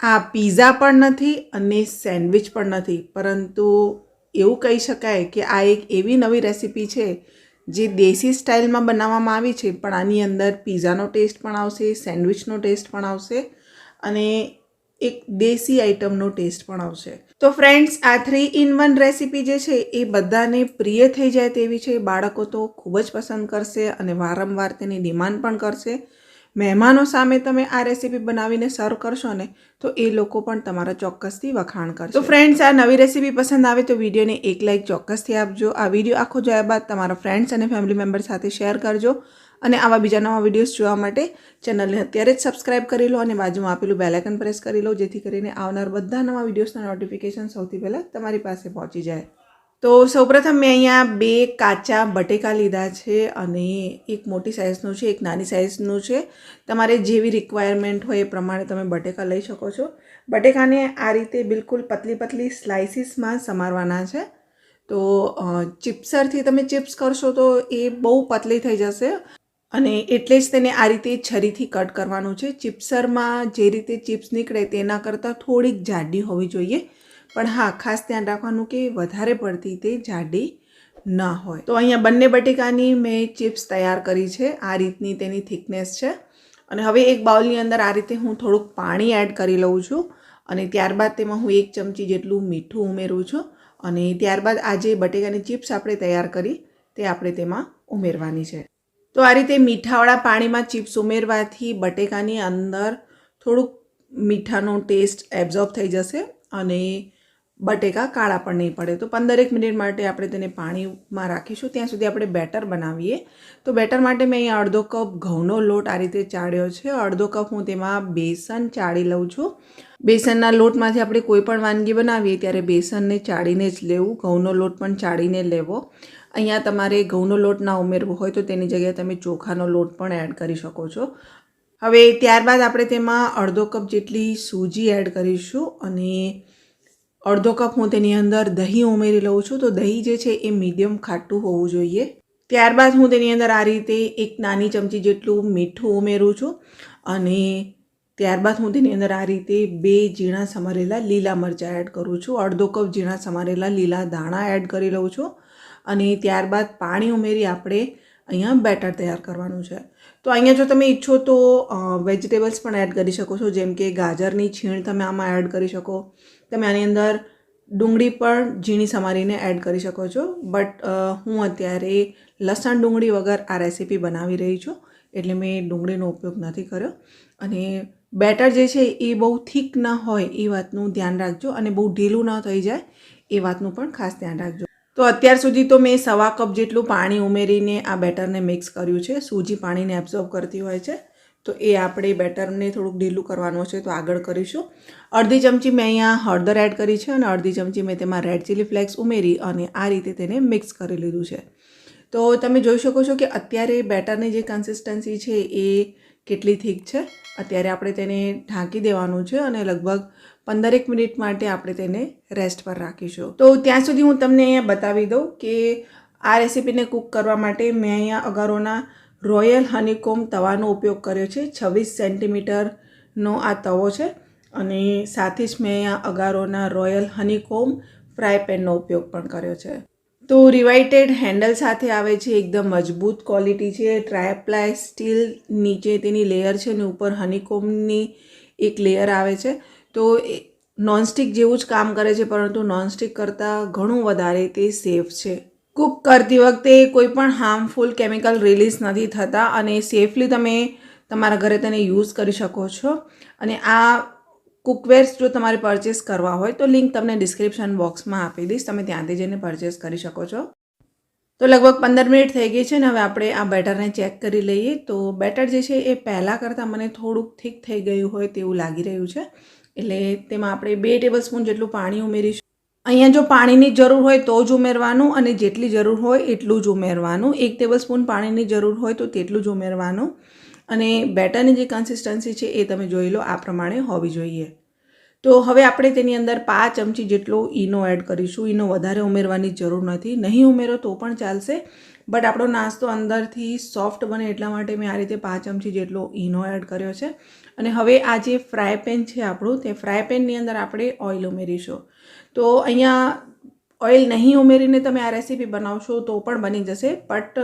આ પીઝા પણ નથી અને સેન્ડવિચ પણ નથી. પરંતુ એવું કહી શકાય કે આ એક એવી નવી રેસીપી છે જે દેશી સ્ટાઇલમાં બનાવવામાં આવી છે, પણ આની અંદર પીઝાનો ટેસ્ટ પણ આવશે, સેન્ડવિચનો ટેસ્ટ પણ આવશે અને એક દેશી આઇટમનો ટેસ્ટ પણ આવશે. તો ફ્રેન્ડ્સ, આ થ્રી ઇન વન રેસીપી જે છે એ બધાને પ્રિય થઈ જાય તેવી છે. બાળકો તો ખૂબ જ પસંદ કરશે અને વારંવાર તેની ડિમાન્ડ પણ કરશે. મહેમાનો સામે તમે આ રેસીપી બનાવીને સર્વ કરશો ને, તો એ લોકો પણ તમારા ચોક્કસથી વખાણ કરશે. તો ફ્રેન્ડ્સ આ નવી રેસીપી પસંદ આવે તો વિડીયોને એક લાઇક ચોક્કસથી આપજો. આ વીડિયો આખો જોયા બાદ તમારા ફ્રેન્ડ્સ અને ફેમિલી મેમ્બર સાથે શેર કરજો અને આવા બીજા નવા વિડીયોઝ જોવા માટે ચેનલને અત્યારે જ સબસ્ક્રાઇબ કરી લો અને બાજુમાં આપેલું બેલાઇકન પ્રેસ કરી લો, જેથી કરીને આવનાર બધા નવા વિડીયોઝના નોટિફિકેશન સૌથી પહેલાં તમારી પાસે પહોંચી જાય. તો સૌપ્રથમ મેં અહીંયા બે કાચા બટેકા લીધા છે અને એક મોટી સાઇઝનું છે, એક નાની સાઇઝનું છે. તમારે જેવી રિક્વાયરમેન્ટ હોય એ પ્રમાણે તમે બટેકા લઈ શકો છો. બટેકાને આ રીતે બિલકુલ પતલી પતલી સ્લાઇસીસમાં સમારવાના છે. તો ચિપ્સરથી તમે ચિપ્સ કરશો તો એ બહુ પતલી થઈ જશે અને એટલે જ તેને આ રીતે છરીથી કટ કરવાનું છે. ચિપ્સરમાં જે રીતે ચિપ્સ નીકળે તેના કરતાં થોડીક જાડી હોવી જોઈએ. પણ હા, ખાસ ધ્યાન રાખવાનું કે વધારે પડતી તે જાડી ન હોય. તો અહીંયા બંને બટેકાની મેં ચિપ્સ તૈયાર કરી છે. આ રીતની તેની થિકનેસ છે. અને હવે એક બાઉલની અંદર આ રીતે હું થોડુંક પાણી એડ કરી લઉં છું અને ત્યારબાદ તેમાં હું એક ચમચી જેટલું મીઠું ઉમેરું છું. અને ત્યારબાદ આ જે બટેકાની ચિપ્સ આપણે તૈયાર કરી તે આપણે તેમાં ઉમેરવાની છે. તો આ રીતે મીઠાવાળા પાણીમાં ચિપ્સ ઉમેરવાથી બટેકાની અંદર થોડુંક મીઠાનો ટેસ્ટ એબ્ઝોર્બ થઈ જશે અને બટેકા કાળા પણ નહીં પડે. તો પંદરેક મિનિટ માટે આપણે તેને પાણીમાં રાખીશું. ત્યાં સુધી આપણે બેટર બનાવીએ. તો બેટર માટે મેં અહીંયા અડધો કપ ઘઉંનો લોટ આ રીતે ચાળ્યો છે. અડધો કપ હું તેમાં બેસન ચાળી લઉં છું. બેસનના લોટમાંથી આપણે કોઈ પણ વાનગી બનાવીએ ત્યારે બેસનને ચાળીને જ લેવું. ઘઉંનો લોટ પણ ચાળીને લેવો. અહીંયા તમારે ઘઉંનો લોટ ના ઉમેરવો હોય તો તેની જગ્યાએ તમે ચોખાનો લોટ પણ એડ કરી શકો છો. હવે ત્યારબાદ આપણે તેમાં અડધો કપ જેટલી સૂજી એડ કરીશું અને અડધો કપ હું તેની અંદર દહીં ઉમેરી લઉં છું. તો દહીં જે છે એ મીડિયમ ખાટું હોવું જોઈએ. ત્યારબાદ હું તેની અંદર આ રીતે એક નાની ચમચી જેટલું મીઠું ઉમેરું છું. અને ત્યારબાદ હું તેની અંદર આ રીતે બે ઝીણા સમારેલા લીલા મરચાં એડ કરું છું. અડધો કપ ઝીણા સમારેલા લીલા દાણા એડ કરી લઉં છું. અને ત્યારબાદ પાણી ઉમેરી આપણે અહીંયા બેટર તૈયાર કરવાનું છે. તો અહીંયા જો તમે ઈચ્છો તો વેજીટેબલ્સ પણ એડ કરી શકો છો. જેમ કે ગાજરની છીણ તમે આમાં એડ કરી શકો. તમે આની અંદર ડુંગળી પણ ઝીણી સમારીને એડ કરી શકો છો. બટ હું અત્યારે લસણ ડુંગળી વગર આ રેસીપી બનાવી રહી છું, એટલે મેં ડુંગળીનો ઉપયોગ નથી કર્યો. અને બેટર જે છે એ બહુ થીક ન હોય એ વાતનું ધ્યાન રાખજો અને બહુ ઢીલું ન થઈ જાય એ વાતનું પણ ખાસ ધ્યાન રાખજો. તો અત્યાર સુધી તો મેં સવા કપ જેટલું પાણી ઉમેરીને આ બેટરને મિક્સ કર્યું છે. સૂજી પાણીને એબ્ઝોર્બ કરતી હોય છે. તો એ આપણે બેટરને થોડુંક ઢીલું કરવાનું છે તો આગળ કરીશું. અડધી ચમચી મેં અહીંયા હળદર એડ કરી છે અને અડધી ચમચી મેં તેમાં રેડ ચીલી ફ્લેક્સ ઉમેરી અને આ રીતે તેને મિક્સ કરી લીધું છે. તો તમે જોઈ શકો છો કે અત્યારે બેટરની જે કન્સિસ્ટન્સી છે એ કેટલી થીક છે. અત્યારે આપણે તેને ઢાંકી દેવાનું છે અને લગભગ પંદરેક મિનિટ માટે આપણે તેને રેસ્ટ પર રાખીશું. તો ત્યાં સુધી હું તમને અહીંયા બતાવી દઉં કે આ રેસીપીને કૂક કરવા માટે મેં અહીંયા અગારોના રોયલ હનીકોમ તવાનો ઉપયોગ કર્યો છે. છવ્વીસ સેન્ટીમીટરનો આ તવો છે અને સાથે જ મેં આ અગારોના રોયલ હનીકોમ ફ્રાય પેનનો ઉપયોગ પણ કર્યો છે. તો રિવાઇટેડ હેન્ડલ સાથે આવે છે, એકદમ મજબૂત ક્વોલિટી છે. ટ્રાયપ્લાય સ્ટીલ નીચે તેની લેયર છે ને ઉપર હનીકોમની એક લેયર આવે છે. તો નોનસ્ટિક જેવું જ કામ કરે છે, પરંતુ નોનસ્ટિક કરતાં ઘણું વધારે તે સેફ છે. કૂક કરતી વખતે કોઈ પણ હાર્મફુલ કેમિકલ રિલીઝ નથી થતા અને સેફલી તમે તમારા ઘરે તેને યુઝ કરી શકો છો. અને આ કુકવેર્સ જો તમારે પરચેસ કરવા હોય તો લિંક તમને ડિસ્ક્રિપ્શન બોક્સમાં આપી દઈશ. તમે ત્યાંથી જઈને પરચેસ કરી શકો છો. તો લગભગ પંદર મિનિટ થઈ ગઈ છે ને હવે આપણે આ બેટરને ચેક કરી લઈએ. તો બેટર જે છે એ પહેલાં કરતાં મને થોડુંક થીક થઈ ગયું હોય તેવું લાગી રહ્યું છે. એટલે તેમાં આપણે બે ટેબલ સ્પૂન જેટલું પાણી ઉમેરીશું. અહીંયા જો પાણીની જરૂર હોય તો જ ઉમેરવાનું અને જેટલી જરૂર હોય એટલું જ ઉમેરવાનું. એક ટેબલ સ્પૂન પાણીની જરૂર હોય તો તેટલું જ ઉમેરવાનું. અને બેટરની જે કન્સિસ્ટન્સી છે એ તમે જોઈ લો, આ પ્રમાણે હોવી જોઈએ. તો હવે આપણે તેની અંદર પાંચ ચમચી જેટલો ઈનો એડ કરીશું. ઈનો વધારે ઉમેરવાની જરૂર નથી. નહીં ઉમેરો તો પણ ચાલશે. બટ આપણો નાસ્તો અંદરથી સોફ્ટ બને એટલા માટે મેં આ રીતે પાંચ ચમચી જેટલો ઈનો એડ કર્યો છે. અને હવે આ જે ફ્રાય પેન છે આપણું, તે ફ્રાય પેનની અંદર આપણે ઓઇલ ઉમેરીશું. તો અહીંયા ઓઇલ નહીં ઉમેરીને તમે આ રેસીપી બનાવશો તો પણ બની જશે, બટ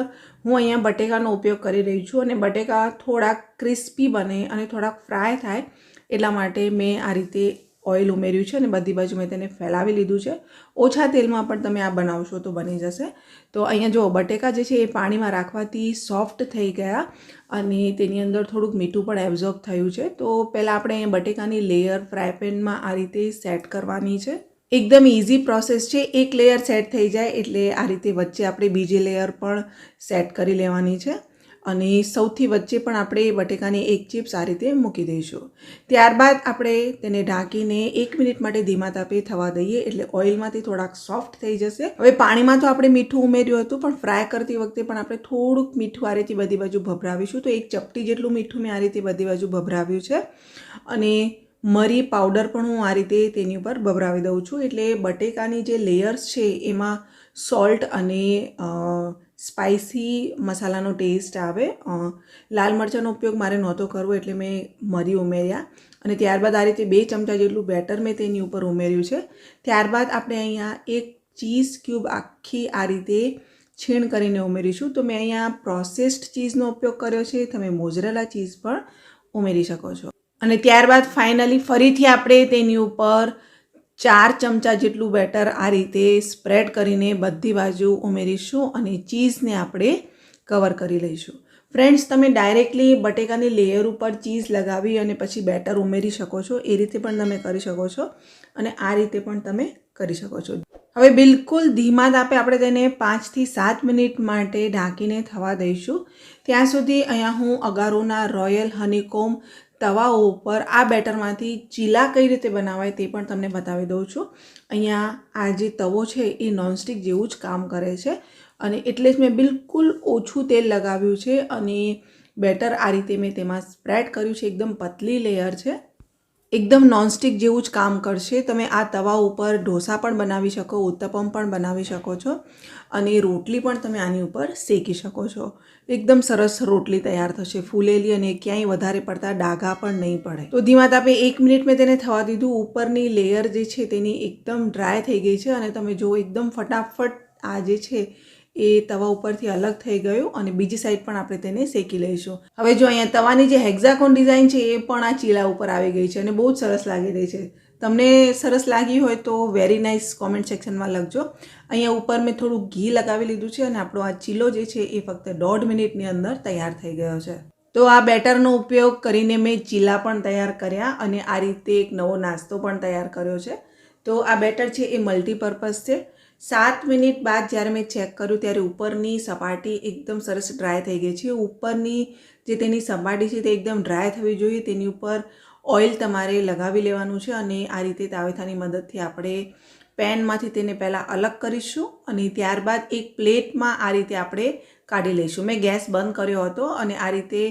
હું અહીંયા બટેકાનો ઉપયોગ કરી રહી છું અને બટેકા થોડાક ક્રિસ્પી બને અને થોડાક ફ્રાય થાય એટલા માટે મેં આ રીતે ઓઇલ ઉમેર્યું છે અને બધી બાજુ મેં તેને ફેલાવી લીધું છે. ઓછા તેલમાં પણ તમે આ બનાવશો તો બની જશે. તો અહીંયા જો બટેકા જે છે એ પાણીમાં રાખવાથી સોફ્ટ થઈ ગયા અને તેની અંદર થોડુંક મીઠું પણ એબ્ઝોર્બ થયું છે. તો પહેલાં આપણે અહીંયા બટેકાની લેયર ફ્રાય પેનમાં આ રીતે સેટ કરવાની છે. એકદમ ઇઝી પ્રોસેસ છે. એક લેયર સેટ થઈ જાય એટલે આ રીતે વચ્ચે આપણે બીજી લેયર પણ સેટ કરી લેવાની છે. અને સૌથી વચ્ચે પણ આપણે બટેકાની એક ચિપ્સ આ રીતે મૂકી દઈશું. ત્યારબાદ આપણે તેને ઢાંકીને એક મિનિટ માટે ધીમા તાપે થવા દઈએ એટલે ઓઇલમાંથી થોડાક સોફ્ટ થઈ જશે. હવે પાણીમાં તો આપણે મીઠું ઉમેર્યું હતું, પણ ફ્રાય કરતી વખતે પણ આપણે થોડુંક મીઠું આ રીતે બધી બાજુ ભભરાવીશું. તો એક ચપટી જેટલું મીઠું મેં આ રીતે બધી બાજુ ભભરાવ્યું છે. અને મરી પાવડર પણ હું આ રીતે તેની ઉપર ભભરાવી દઉં છું. એટલે બટેકાની જે લેયર્સ છે, એમાં સોલ્ટ અને સ્પાઇસી મસાલાનો ટેસ્ટ આવે. લાલ મરચાંનો ઉપયોગ મારે નહોતો કરવો એટલે મેં મરી ઉમેર્યા. અને ત્યારબાદ આ રીતે બે ચમચા જેટલું બેટર મેં તેની ઉપર ઉમેર્યું છે. ત્યારબાદ આપણે અહીંયા એક ચીઝ ક્યુબ આખી આ રીતે છીણ કરીને ઉમેરીશું. તો મેં અહીંયા પ્રોસેસ્ડ ચીઝનો ઉપયોગ કર્યો છે. તમે મોઝરેલા ચીઝ પણ ઉમેરી શકો છો. અને ત્યારબાદ ફાઇનલી ફરીથી આપણે તેની ઉપર ચાર ચમચા જેટલું બેટર આ રીતે સ્પ્રેડ કરીને બધી બાજુ ઉમેરીશું અને ચીઝને આપણે કવર કરી લઈશું. ફ્રેન્ડ્સ, તમે ડાયરેક્ટલી બટેકાની લેયર ઉપર ચીઝ લગાવી અને પછી બેટર ઉમેરી શકો છો. એ રીતે પણ તમે કરી શકો છો અને આ રીતે પણ તમે કરી શકો છો. હવે બિલકુલ ધીમા તાપે આપણે તેને પાંચથી સાત મિનિટ માટે ઢાંકીને થવા દઈશું. ત્યાં સુધી અહીંયા હું અગારોના રોયલ હનીકોમ તવાઓ ઉપર આ બેટરમાંથી ચીલા કઈ રીતે બનાવાય તે પણ તમને બતાવી દઉં છું. અહીંયા આ જે તવો છે એ નોનસ્ટિક જેવું જ કામ કરે છે અને એટલે જ મેં બિલકુલ ઓછું તેલ લગાવ્યું છે અને બેટર આ રીતે મેં તેમાં સ્પ્રેડ કર્યું છે, એકદમ પતલી લેયર છે. એકદમ નોનસ્ટિક જેવું જ કામ કરશે. તમે આ તવા ઉપર ઢોસા પણ બનાવી શકો, ઉત્તપમ પણ બનાવી શકો છો અને રોટલી પણ તમે આની ઉપર શેકી શકો છો. એકદમ સરસ રોટલી તૈયાર થશે. ફૂલેલી અને ક્યાંય વધારે પડતા ડાઘા પણ નહીં પડે. તો ધીમા તાપે એક મિનિટ મેં તેને થવા દીધું. ઉપરની લેયર જે છે તેની એકદમ ડ્રાય થઈ ગઈ છે અને તમે જો એકદમ ફટાફટ આ જે છે એ તવા ઉપરથી અલગ થઈ ગયું અને બીજી સાઈડ પણ આપણે તેને શેકી લઈશું. હવે જો અહીંયા તવાની જે હેક્ઝાકોન ડિઝાઇન છે એ પણ આ ચીલા ઉપર આવી ગઈ છે અને બહુ જ સરસ લાગી રહી છે. તમને સરસ લાગી હોય તો વેરી નાઇસ કોમેન્ટ સેક્શનમાં લખજો. અહીંયા ઉપર મેં થોડું ઘી લગાવી લીધું છે અને આપણો આ ચીલો જે છે એ ફક્ત દોઢ મિનિટની અંદર તૈયાર થઈ ગયો છે. તો આ બેટરનો ઉપયોગ કરીને મેં ચીલા પણ તૈયાર કર્યા અને આ રીતે એક નવો નાસ્તો પણ તૈયાર કર્યો છે. તો આ બેટર છે એ મલ્ટીપર્પઝ છે. સાત મિનિટ બાદ જ્યારે મેં ચેક કર્યું ત્યારે ઉપરની સપાટી એકદમ સરસ ડ્રાય થઈ ગઈ છે. ઉપરની જે તેની સપાટી છે તે એકદમ ડ્રાય થવી જોઈએ. તેની ઉપર ઓઇલ તમારે લગાવી લેવાનું છે અને આ રીતે તાવેથાની મદદથી આપણે પેનમાંથી તેને પહેલાં અલગ કરીશું અને ત્યારબાદ એક પ્લેટમાં આ રીતે આપણે કાઢી લઈશું. મેં ગેસ બંધ કર્યો હતો અને આ રીતે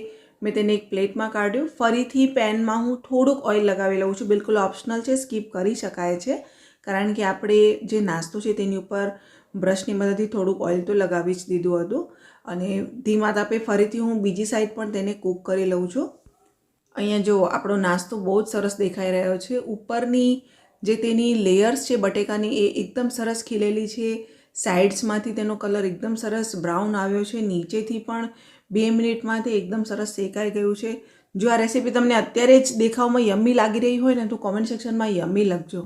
મેં તેને એક પ્લેટમાં કાઢ્યું. ફરીથી પેનમાં હું થોડુંક ઓઇલ લગાવી લઉં છું. બિલકુલ ઓપ્શનલ છે સ્કીપ કરી શકાય છે. કારણ કે આપણે જે નાસ્તો છે તેની ઉપર બ્રશની મદદથી થોડુંક ઓઇલ તો લગાવી જ દીધું હતું. અને ધીમા તાપે ફરીથી હું બીજી સાઈડ પણ તેને કૂક કરી લઉં છું. અહીંયા જો આપણો નાસ્તો બહુ જ સરસ દેખાઈ રહ્યો છે. ઉપરની જે તેની લેયર્સ છે બટેકાની એ એકદમ સરસ ખીલેલી છે. સાઇડ્સમાંથી તેનો કલર એકદમ સરસ બ્રાઉન આવ્યો છે. નીચેથી પણ બે મિનિટમાં તે એકદમ સરસ શેકાઈ ગયું છે. જો આ રેસીપી તમને અત્યારે જ દેખાવમાં યમ્મી લાગી રહી હોય ને તો કોમેન્ટ સેક્શનમાં યમ્મી લખજો.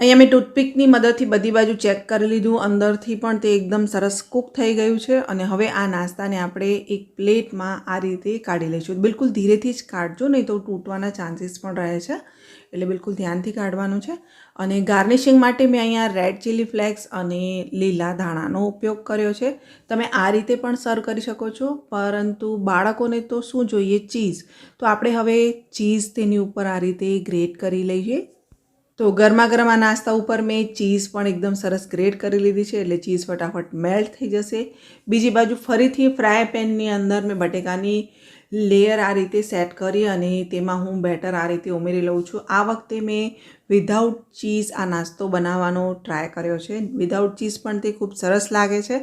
અહીંયા મેં ટૂથપીકની મદદથી બધી બાજુ ચેક કરી લીધું. અંદરથી પણ તે એકદમ સરસ કૂક થઈ ગયું છે અને હવે આ નાસ્તાને આપણે એક પ્લેટમાં આ રીતે કાઢી લઈશું. બિલકુલ ધીરેથી જ કાઢજો, નહીં તો તૂટવાના ચાન્સીસ પણ રહે છે. એટલે બિલકુલ ધ્યાનથી કાઢવાનું છે. અને ગાર્નિશિંગ માટે મેં અહીંયા રેડ ચીલી ફ્લેક્સ અને લીલા ધાણાનો ઉપયોગ કર્યો છે. તમે આ રીતે પણ સર્વ કરી શકો છો. પરંતુ બાળકોને તો શું જોઈએ? ચીઝ. તો આપણે હવે ચીઝ તેની ઉપર આ રીતે ગ્રેટ કરી લઈએ. તો ગરમા ગરમ નાસ્તા ઉપર મેં ચીઝ પણ એકદમ સરસ ગ્રેટ કરી લીધી છે એટલે ચીઝ ફટાફટ મેલ્ટ થઈ જશે. બીજી બાજુ ફરીથી ફ્રાય પેનની અંદર મેં બટેકાની લેયર આ રીતે સેટ કરી અને તેમાં હું બેટર આ રીતે ઉમેરી લઉં છું. આ વખતે મેં વિધાઉટ ચીઝ આ નાસ્તો બનાવવાનો ટ્રાય કર્યો છે. વિધાઉટ ચીઝ પણ તે ખૂબ સરસ લાગે છે.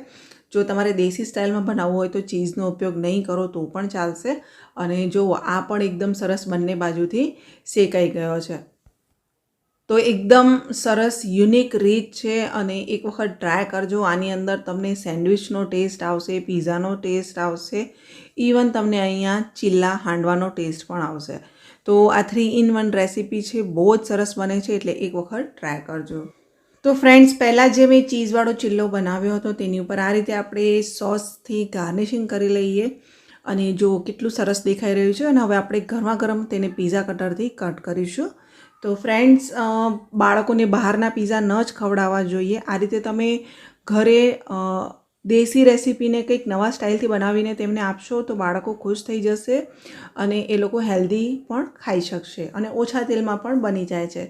જો તમારે દેશી સ્ટાઇલમાં બનાવવું હોય તો ચીઝનો ઉપયોગ નહીં કરો તો પણ ચાલશે. અને જો આ પણ એકદમ સરસ બંને બાજુથી શેકાઈ ગયો છે. તો એકદમ સરસ યુનિક રીત છે અને એક વખત ટ્રાય કરજો. આની અંદર તમને સેન્ડવિચનો ટેસ્ટ આવશે પીઝાનો ટેસ્ટ આવશે. ઇવન તમને અહીંયા ચીલા હાંડવાનો ટેસ્ટ પણ આવશે. તો આ થ્રી ઇન વન રેસીપી છે. બહુ જ સરસ બને છે, એટલે એક વખત ટ્રાય કરજો. તો ફ્રેન્ડ્સ પહેલાં જે મેં ચીઝવાળો ચિલ્લો બનાવ્યો હતો, તેની ઉપર આ રીતે આપણે સોસથી ગાર્નિશિંગ કરી લઈએ. અને જો કેટલું સરસ દેખાઈ રહ્યું છે, અને હવે આપણે ગરમા ગરમ તેને પીઝા કટરથી કટ કરીશું. તો ફ્રેન્ડ્સ બાળકોને બહારના પીઝા ન જ ખવડાવવા જોઈએ. આ રીતે તમે ઘરે દેશી રેસીપીને કંઈક નવા સ્ટાઇલથી બનાવીને તેમને આપશો તો બાળકો ખુશ થઈ જશે અને એ લોકો હેલ્ધી પણ ખાઈ શકશે અને ઓછા તેલમાં પણ બની જાય છે.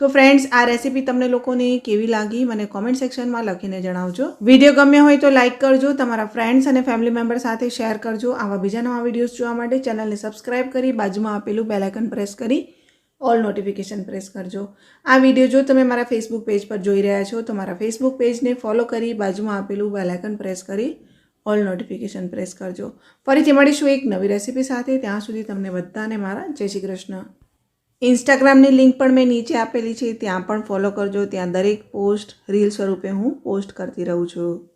તો ફ્રેન્ડ્સ આ રેસીપી તમને લોકોને કેવી લાગી મને કોમેન્ટ સેક્શનમાં લખીને જણાવજો. વીડિયો ગમ્યો હોય તો લાઇક કરજો, તમારા ફ્રેન્ડ્સ અને ફેમિલી મેમ્બર સાથે શેર કરજો. આવા બીજા નવા વિડીયોઝ જોવા માટે ચેનલને સબસ્ક્રાઇબ કરી બાજુમાં આપેલું બેલાઇકન પ્રેસ કરી ઓલ નોટિફિકેશન પ્રેસ કરજો. આ વીડિયો જો તમે મારા ફેસબુક પેજ પર જોઈ રહ્યા છો, તો મારા ફેસબુક પેજને ફોલો કરી બાજુમાં આપેલું બેલ પ્રેસ કરી ઓલ નોટિફિકેશન પ્રેસ કરજો. ફરીથી મળીશું એક નવી રેસીપી સાથે. ત્યાં સુધી તમને બધાને મારા જય શ્રી કૃષ્ણ. ઇન્સ્ટાગ્રામની લિંક પણ મેં નીચે આપેલી છે, ત્યાં પણ ફોલો કરજો. ત્યાં દરેક પોસ્ટ રીલ સ્વરૂપે હું પોસ્ટ કરતી રહું છું.